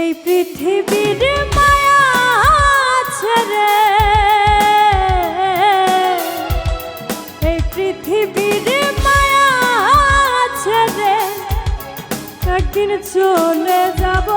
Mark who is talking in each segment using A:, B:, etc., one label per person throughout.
A: এই পৃথিবীর মায়া ছেড়ে এই পৃথিবীর মায়া ছেড়ে একদিন চলে যাব।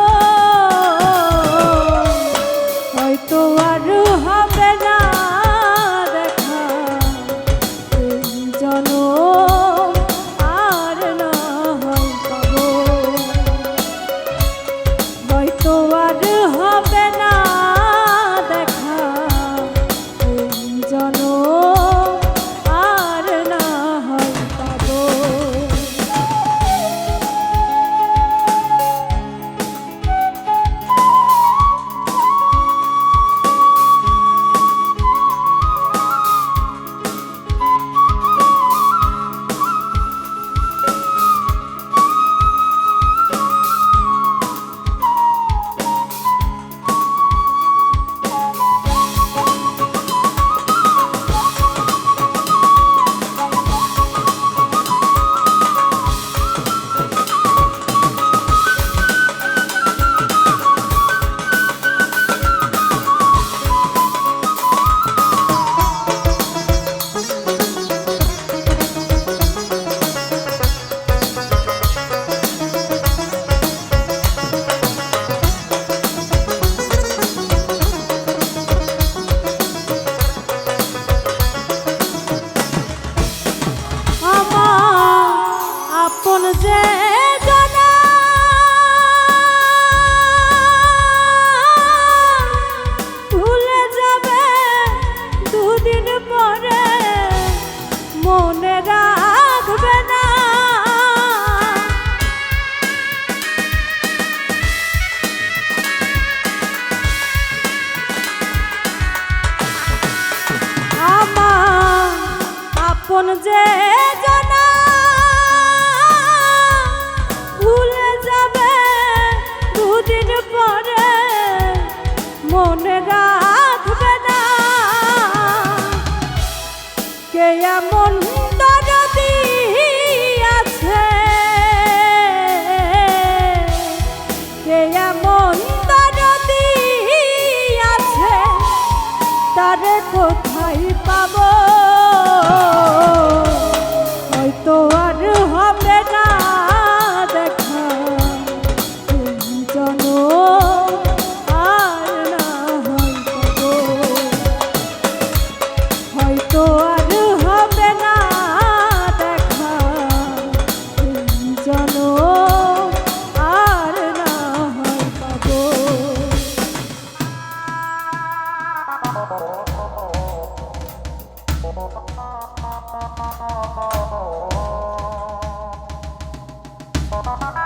A: আপন যে ভুলে যাবে দুদিন পরে মনে রাখবে না। এমন আছে? তারে কোথায় পাবো? Thank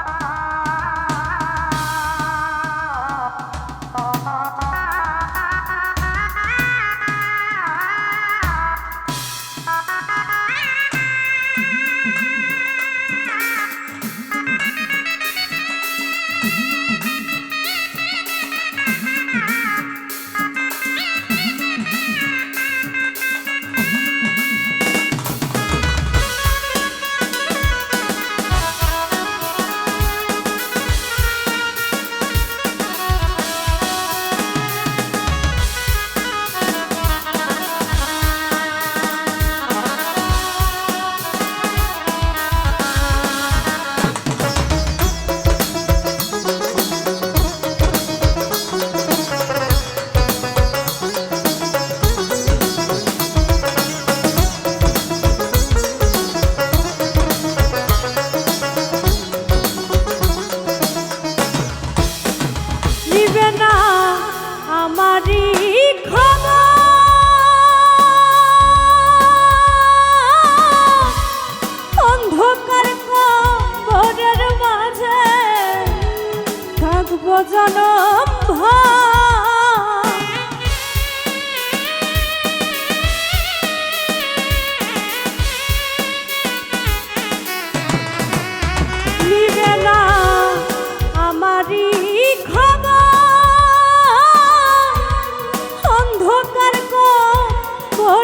A: you.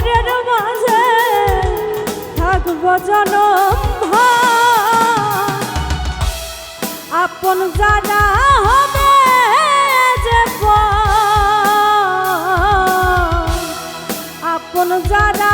A: মনের মাঝে থাকব জনম আপন যারা হবে যে আপন যারা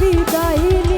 A: বিদায়